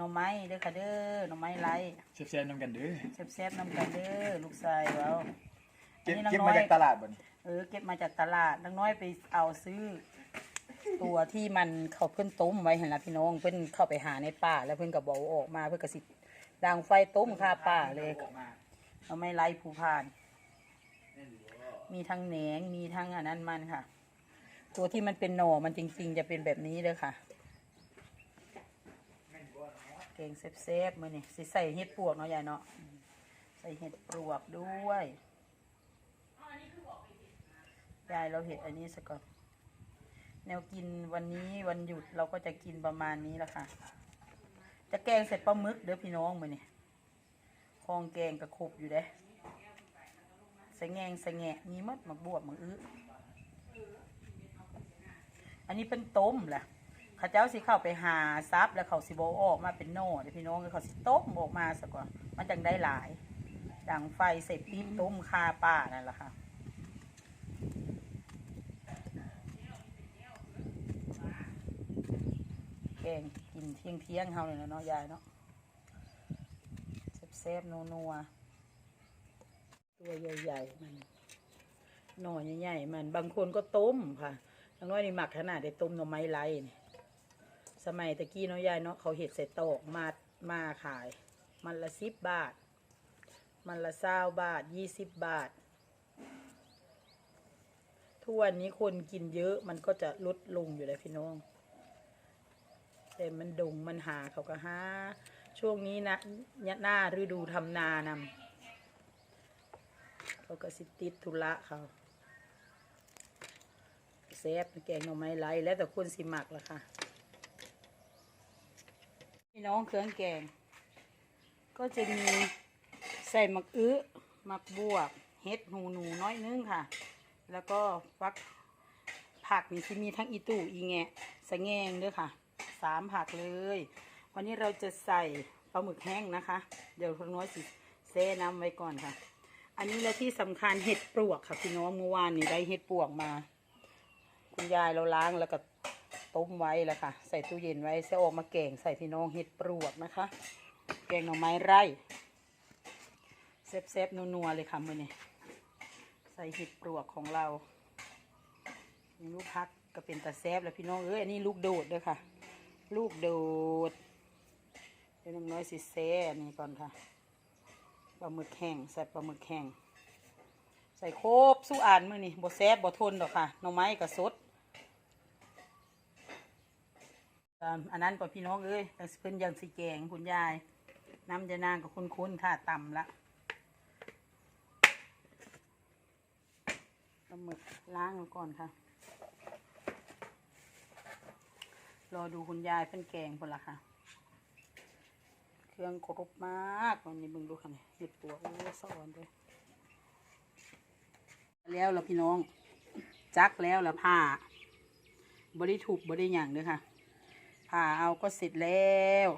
หน่อไม้เด้อค่ะเด้อหน่อไม้ไร้เชฟๆนำกันเด้อแซ่บๆน้ำกันเด้อลูกชายเราเก็บอันนี้น้องเก็บน้มาอยจากตลาดบ่นี่เออเก็บมาจากตลาดน้องน้อยไปเอาซื้อ ตัวที่มันเขาเพิ่นต้มไว้เห็นละพี่น้องเพิ่นเข้าไปหาในป่า แล้วเพิ่นก็บอกออกมาเพิ่นก็สิดังไฟต้มคาป่าเลยเอาไม่ไล่ผู้พาน มีทั้งแหนงมีทั้งอันนั้นมันค่ะ ตัวที่มันเป็นหน่อมันจริง ๆ จะเป็นแบบนี้เลยค่ะเก่งเซฟๆมือนี่สิใส่เห็ดปวกเนาะยายเนาะใส่เห็ดปลวกด้วยยายเราเห็ดอันนี้ซะก่อน แนวกินวันนี้วันหยุดเราก็จะกินประมาณนี้แหละค่ะ จะแกงเสร็จปลาหมึกเด้อพี่น้องมือนี่คลองแกงกระคบอยู่เด้ใส่แงงใส่แงะมีหมดหมักบวบหมักอื้ออันนี้เป็นต้มแหละ เข้าเจ้าสิเข้าไปหาซับแล้วเขาสิโบออกมาเป็นโน่เด้อพี่น้องเขาสิต้มออกมาซะก่อนมันจังได้หลายดังไฟใส่ปี๊บต้มคาป่านั่นแหละค่ะแกงกินเที่ยงเที่ยงเฮาเลยนะเนาะยายเนาะแซ่บๆนัวๆตัวใหญ่ๆมันหน่อใหญ่ๆมันบางคนก็ต้มค่ะทั้งน้อยนี่หมักขนาดได้ต้มหน่อไม้ไร้นี่ สมัยตะกี้เนาะยายเนาะเขาเห็ดใส่ตอกมามาขาย มันละสิบบาท มันละเศร้าบาทยี่สิบบาททุกวันนี้คนกินเยอะมันก็จะลดลงอยู่เลยพี่น้อง แต่มันดงมันหาเขาก็หาช่วงนี้นะหน้าฤดูทำนานำเขาก็สิติดธุระเขาแซ่บแกงหน่อไม้ไรแล้วแต่คนสิหมักละค่ะ พี่น้องเครื่องแกง ก็จะมีใส่หมักอื้อหมักบวบเห็ดหูหนูน้อยนึงค่ะ แล้วก็ฟักผักนี่ที่มีทั้งอีตู่อีแงะสะแงงด้วยค่ะสามผักเลย วันนี้เราจะใส่ปลาหมึกแห้งนะคะ เดี๋ยวคุณน้อยสิเซน้ำไว้ก่อนค่ะ อันนี้และที่สำคัญเห็ดปลวกค่ะพี่น้องเมื่อวานนี่ได้เห็ดปลวกมา คุณยายเราล้างแล้วก็ ต้มไว้แล้วค่ะ ใส่ตู้เย็นไว้เสออกมาแกงใส่พี่น้องเห็ดปลวกนะคะ แกงหน่อไม้ไร่เซฟๆนัวๆเลยค่ะมือนี้ใส่เห็ดปลวกของเราลูกพักก็เป็นตาแซบแล้วพี่น้องเอ้ยอันนี้ลูกโดดด้วยค่ะ ลูกโดดเดี๋ยวน้องน้อยสิเซอันนี้ก่อนค่ะปลาหมึกแห้งใส่ปลาหมึกแห้งใส่โครบสู้อ่านมือนี่บ่แซบบ่ทนดอกค่ะหน่อไม้กับสดตาม อันนั้นก่อพี่น้องเอ้ยเพิ่นยังสิแกงคุณยาย น้ำจะนางกับคุ้นๆค่ะต่ำละปลาหมึกล้างก่อนค่ะ รอดูคุณยายเพิ่นแกงคนละค่ะ เครื่องครบมากวันนี้เบิ่งดูค่ะเนี่เห็ดปัวโอ้สอนด้วยแล้วล่ะพี่น้อง จักแล้วล่ะผ้าบริถูกบริหยังเด้อค่ะ ผ่าเอาก็เสร็จแล้ว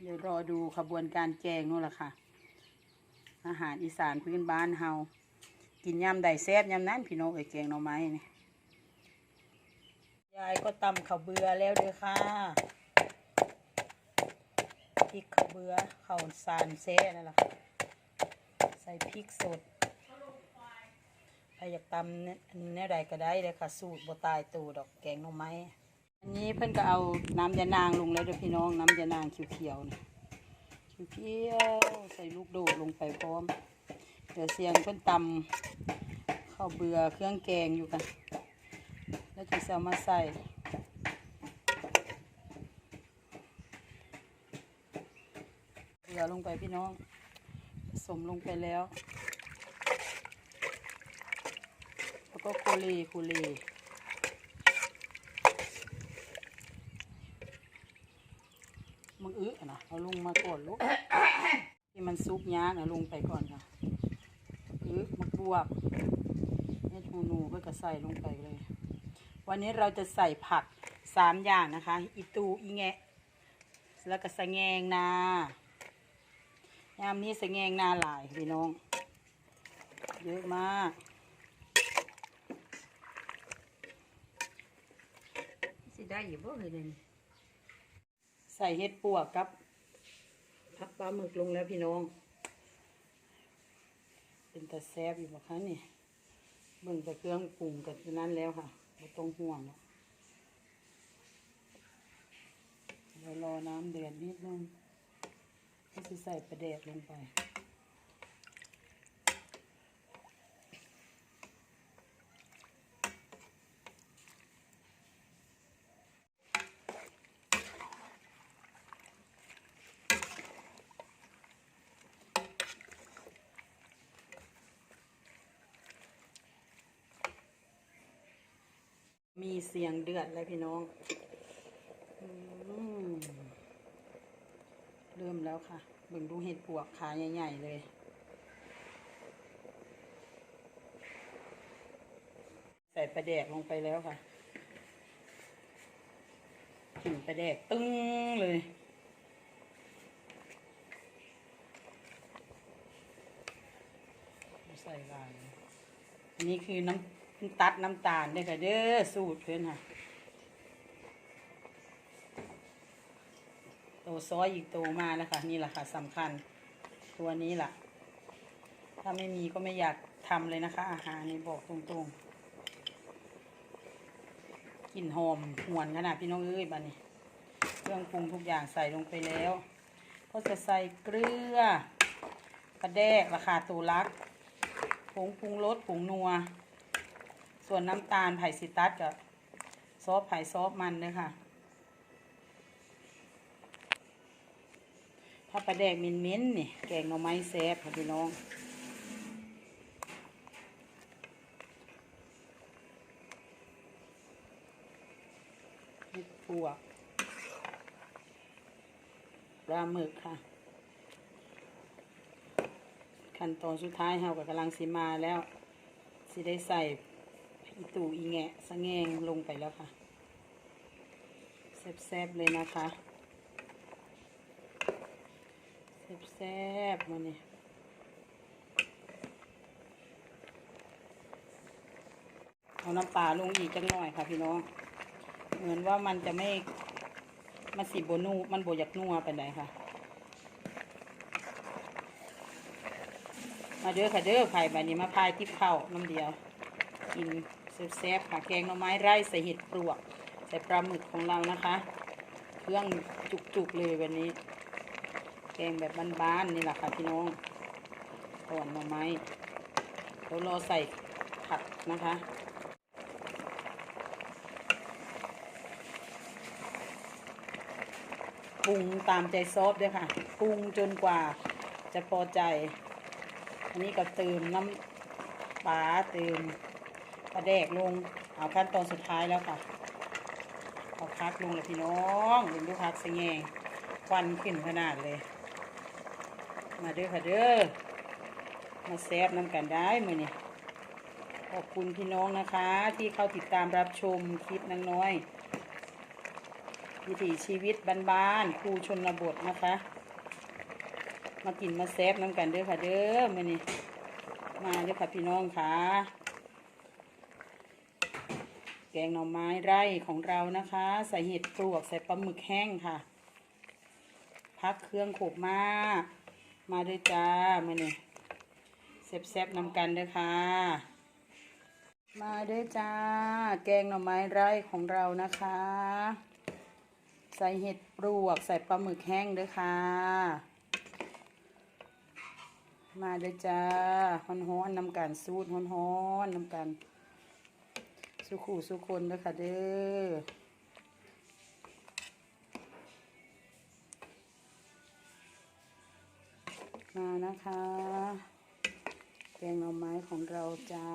เดี๋ยวรอดูขบวนการแกงนู่นแหละค่ะ อาหารอีสานพื้นบ้านเฮา กินยำใดแซ่บยำนั้นพี่น้องเอ้แกงหน่อไม้นี่ยายก็ตำข้าวเบือแล้วเด้อค่ะพริกข้าวเบือข้าวสารเซ่นั่นแหละค่ะใส่พริกสดใครอยากตำเนี่ยอันนี้ใดก็ได้เลยค่ะ สูตรบ่ตายตูดอกแกงหน่อไม้ อันนี้เพิ่นก็เอาน้ำยานางลงแล้วเด้อพี่น้องน้ำยานางเขียวๆนี่เขียวๆใส่ลูกโดดลงไปพร้อมเดี๋ยวเสียงเพิ่นตำข้าวเบือเครื่องแกงอยู่กันแล้วจะเอามาใส่เกลือลงไปพี่น้องผสมลงไปแล้ว แล้วก็โคเลโคเลมึงอื้อนะเอาลงมาก่อน ลูกที่มันซุกยากนะลงไปก่อนค่ะอื้อมะบวบเนี่ยทูนูก็จะใส่ลงไปเลย วันนี้เราจะใส่ผักสามอย่างนะคะ อีตูอีแงะ แล้วก็สะแงงนายามนี้สะแงงนาหลายพี่น้อง เยอะมากสิได้อยู่บ่เลยเดยวนี่ใส่ส่เห็ดปวกกับ ผักปลาหมึกลงแล้วพี่น้อง เป็นตะแซบอยู่บ่คะนี่เบิ่งแต่เครื่องปรุงกับนั้นแล้วค่ะไม่ต้องห่วงแล้วเดี๋ยวรอน้ำเดือดนิดนึงก็จะใส่ปลาแดกลงไป มีเสียงเดือดเลยพี่น้องอเริ่มแล้วค่ะเบิ่งดูเห็ดปวกขาใหญ่ ๆ เลย ใส่ปลาแดกลงไปแล้วค่ะกลิ่นปลาแดกตึ้งเลยใส่ลายอันนี้คือน้ำ ตัดน้ำตาลเด้ค่ะเด้อสูตรเพื่อนค่ะโตซอยอีกโตมาแล้วค่ะ นี่แหละค่ะสำคัญ ตัวนี้ล่ะ ถ้าไม่มีก็ไม่อยากทำเลยนะคะ อาหารนี่บอกตรงๆกลิ่นหอมหวนขนาดพี่น้องเอ้ยบ้านี้เครื่องปรุงทุกอย่างใส่ลงไปแล้ว ก็จะใส่เกลือปลาแดกราคาตัวลักผงปรุงรสผงนัว ส่วนน้ำตาลไผ่ซิตัสกับซอสไผ่ซอสมันเลยค่ะ ถ้าปลาแดกมินมินนี่ แกงหน่อไม้แซ่บค่ะพี่น้องเห็ดปวกปลาหมึกค่ะ ขั้นตอนสุดท้ายเฮากับกำลังสิมาแล้วสิได้ใส่ อีตูอีแงะสะแงงลงไปแล้วค่ะแซ่บๆเลยนะคะแซ่บๆมาเนี่ยเอาน้ำปลาลงอีกจังหน่อยค่ะพี่น้อง เหมือนว่ามันจะไม่มันสีโบนูมันโบยากนัวไปไหนค่ะ มาเด้อค่ะเด้อไผ่ใบนี้มาพายทิพเข้าน้ำเดียว กิน แซ่บๆค่ะแกงหน่อไม้ไร่ใส่เห็ดปลวก ใส่ปลาหมึกของเรานะคะ เครื่องจุกๆเลยวันนี้ แกงแบบบ้านๆนี่แหละค่ะพี่น้องก่อนหน่อไม้เดี๋ยวรอใส่ผัดนะคะปรุงตามใจซอสด้วยค่ะปรุงจนกว่าจะพอใจ อันนี้ก็เติมน้ำปลาเติม ปลาแดกลงเอาขั้นตอนสุดท้ายแล้วค่ะเอาพักลงเลยพี่น้องดูดูพักสงแงควันขึ้นขนาดเลย มาเด้อค่ะเด้อมาแซบน้ำกันได้มือนี่ขอบคุณพี่น้องนะคะ ที่เข้าติดตามรับชมคลิปนางน้อย วิถีชีวิตบ้านๆครูชนบทนะคะ มากินมาแซบน้ำกันเด้อค่ะเด้อมื่อนี้มาเด้อค่ะพี่น้องค่ะ แกงหน่อไม้ไร่ของเรานะคะ ใส่เห็ดปลวกใส่ปลาหมึกแห้งค่ะ พักเครื่องโขบมามาด้วยจ้ามื่อนี้แซ่บๆนำกันเด้อค่ะ มาด้วยจ้า แกงหน่อไม้ไร่ของเรานะคะ ใส่เห็ดปลวกใส่ปลาหมึกแห้งด้วยค่ะ มาด้อจ้าฮ้อนฮ้อนๆนำกันสูตรฮ้อนฮ้อนๆนำกัน สุขูสุคนเด้อค่ะเด้อมานะคะแกงหน่อไม้ของเราจ้า